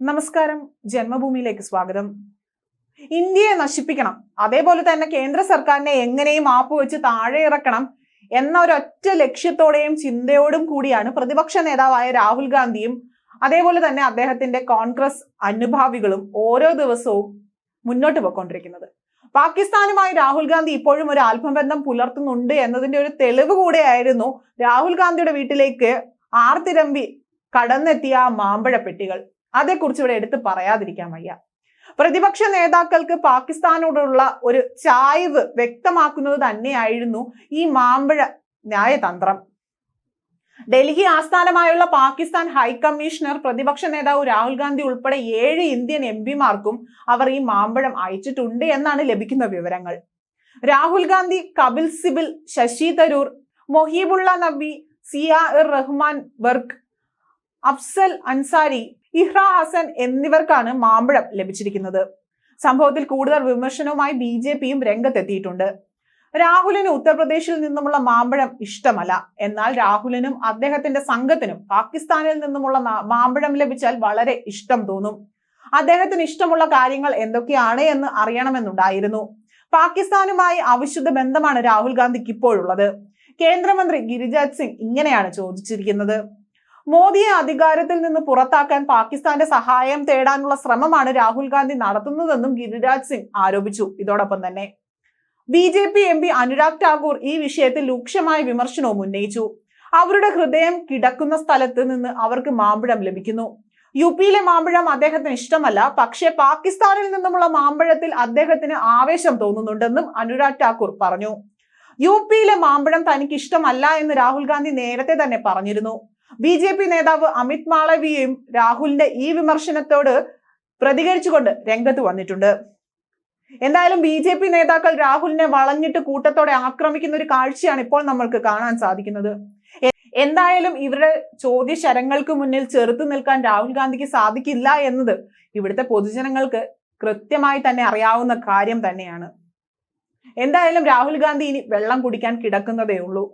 നമസ്കാരം. ജന്മഭൂമിയിലേക്ക് സ്വാഗതം. ഇന്ത്യയെ നശിപ്പിക്കണം. അതേപോലെ തന്നെ കേന്ദ്ര സർക്കാരിനെ എങ്ങനെയും ആപ്പ് വെച്ച് താഴെ ഇറക്കണം എന്ന ഒരൊറ്റ ലക്ഷ്യത്തോടെയും ചിന്തയോടും കൂടിയാണ് പ്രതിപക്ഷ നേതാവായ രാഹുൽ ഗാന്ധിയും അതേപോലെ തന്നെ അദ്ദേഹത്തിന്റെ കോൺഗ്രസ് അനുഭാവികളും ഓരോ ദിവസവും മുന്നോട്ട് പോയിക്കൊണ്ടിരിക്കുന്നത്. പാകിസ്ഥാനുമായി രാഹുൽ ഗാന്ധി ഇപ്പോഴും ഒരു ആത്മബന്ധം പുലർത്തുന്നുണ്ട് എന്നതിന്റെ ഒരു തെളിവ് കൂടെയായിരുന്നു രാഹുൽ ഗാന്ധിയുടെ വീട്ടിലേക്ക് ആർത്തിരമ്പി കടന്നെത്തിയ ആ മാമ്പഴ പെട്ടികൾ. അതേക്കുറിച്ച് ഇവിടെ എടുത്ത് പറയാതിരിക്കാൻ വയ്യ. പ്രതിപക്ഷ നേതാക്കൾക്ക് പാകിസ്ഥാനോടുള്ള ഒരു ചായ്വ് വ്യക്തമാക്കുന്നത് തന്നെയായിരുന്നു ഈ മാമ്പഴ ന്യായതന്ത്രം. ഡൽഹി ആസ്ഥാനമായുള്ള പാകിസ്ഥാൻ ഹൈക്കമ്മീഷണർ പ്രതിപക്ഷ നേതാവ് രാഹുൽ ഗാന്ധി ഉൾപ്പെടെ ഏഴ് ഇന്ത്യൻ എം പിമാർക്കും അവർ ഈ മാമ്പഴം അയച്ചിട്ടുണ്ട് എന്നാണ് ലഭിക്കുന്ന വിവരങ്ങൾ. രാഹുൽ ഗാന്ധി കപിൽ സിബിൽ ശശി തരൂർ മൊഹീബുള്ള നബി സിയ ഇർ റഹ്മാൻ ബർഗ് അഫ്സൽ അൻസാരി ഇഹ്റ ഹസൻ എന്നിവർക്കാണ് മാമ്പഴം ലഭിച്ചിരിക്കുന്നത്. സംഭവത്തിൽ കൂടുതൽ വിമർശനവുമായി ബി ജെ പിയും രംഗത്തെത്തിയിട്ടുണ്ട്. രാഹുലിന് ഉത്തർപ്രദേശിൽ നിന്നുമുള്ള മാമ്പഴം ഇഷ്ടമല്ല. എന്നാൽ രാഹുലിനും അദ്ദേഹത്തിന്റെ സംഘത്തിനും പാകിസ്ഥാനിൽ നിന്നുമുള്ള മാമ്പഴം ലഭിച്ചാൽ വളരെ ഇഷ്ടം തോന്നും. അദ്ദേഹത്തിന് ഇഷ്ടമുള്ള കാര്യങ്ങൾ എന്തൊക്കെയാണ് എന്ന് അറിയണമെന്നുണ്ടായിരുന്നു. പാകിസ്ഥാനുമായി അവിശുദ്ധ ബന്ധമാണ് രാഹുൽ ഗാന്ധിക്ക് ഇപ്പോഴുള്ളത്. കേന്ദ്രമന്ത്രി ഗിരിരാജ് സിംഗ് ഇങ്ങനെയാണ് ചോദിച്ചിരിക്കുന്നത്. മോദിയെ അധികാരത്തിൽ നിന്ന് പുറത്താക്കാൻ പാകിസ്ഥാന്റെ സഹായം തേടാനുള്ള ശ്രമമാണ് രാഹുൽ ഗാന്ധി നടത്തുന്നതെന്നും ഗിരിരാജ് സിംഗ് ആരോപിച്ചു. ഇതോടൊപ്പം തന്നെ B J P M P Anurag Thakur ഈ വിഷയത്തിൽ രൂക്ഷമായ വിമർശനവും ഉന്നയിച്ചു. അവരുടെ ഹൃദയം കിടക്കുന്ന സ്ഥലത്ത് നിന്ന് അവർക്ക് മാമ്പഴം ലഭിക്കുന്നു. യു പിയിലെ മാമ്പഴം അദ്ദേഹത്തിന് ഇഷ്ടമല്ല. പക്ഷേ പാകിസ്ഥാനിൽ നിന്നുമുള്ള മാമ്പഴത്തിൽ അദ്ദേഹത്തിന് ആവേശം തോന്നുന്നുണ്ടെന്നും അനുരാഗ് ഠാക്കൂർ പറഞ്ഞു. യു പിയിലെ മാമ്പഴം തനിക്ക് ഇഷ്ടമല്ല എന്ന് രാഹുൽ ഗാന്ധി നേരത്തെ തന്നെ പറഞ്ഞിരുന്നു. ബി ജെ പി നേതാവ് അമിത് മാളവിയയും രാഹുലിന്റെ ഈ വിമർശനത്തോട് പ്രതികരിച്ചുകൊണ്ട് രംഗത്ത് വന്നിട്ടുണ്ട്. എന്തായാലും ബി ജെ പി നേതാക്കൾ രാഹുലിനെ വളഞ്ഞിട്ട് കൂട്ടത്തോടെ ആക്രമിക്കുന്ന ഒരു കാഴ്ചയാണ് ഇപ്പോൾ നമ്മൾക്ക് കാണാൻ സാധിക്കുന്നത്. എന്തായാലും ഇവരുടെ ചോദ്യശരങ്ങൾക്ക് മുന്നിൽ ചെറുത്തു നിൽക്കാൻ രാഹുൽ ഗാന്ധിക്ക് സാധിക്കില്ല എന്നത് ഇവിടുത്തെ പൊതുജനങ്ങൾക്ക് കൃത്യമായി തന്നെ അറിയാവുന്ന കാര്യം തന്നെയാണ്. എന്തായാലും രാഹുൽ ഗാന്ധി ഇനി വെള്ളം കുടിക്കാൻ കിടക്കുന്നതേ ഉള്ളൂ.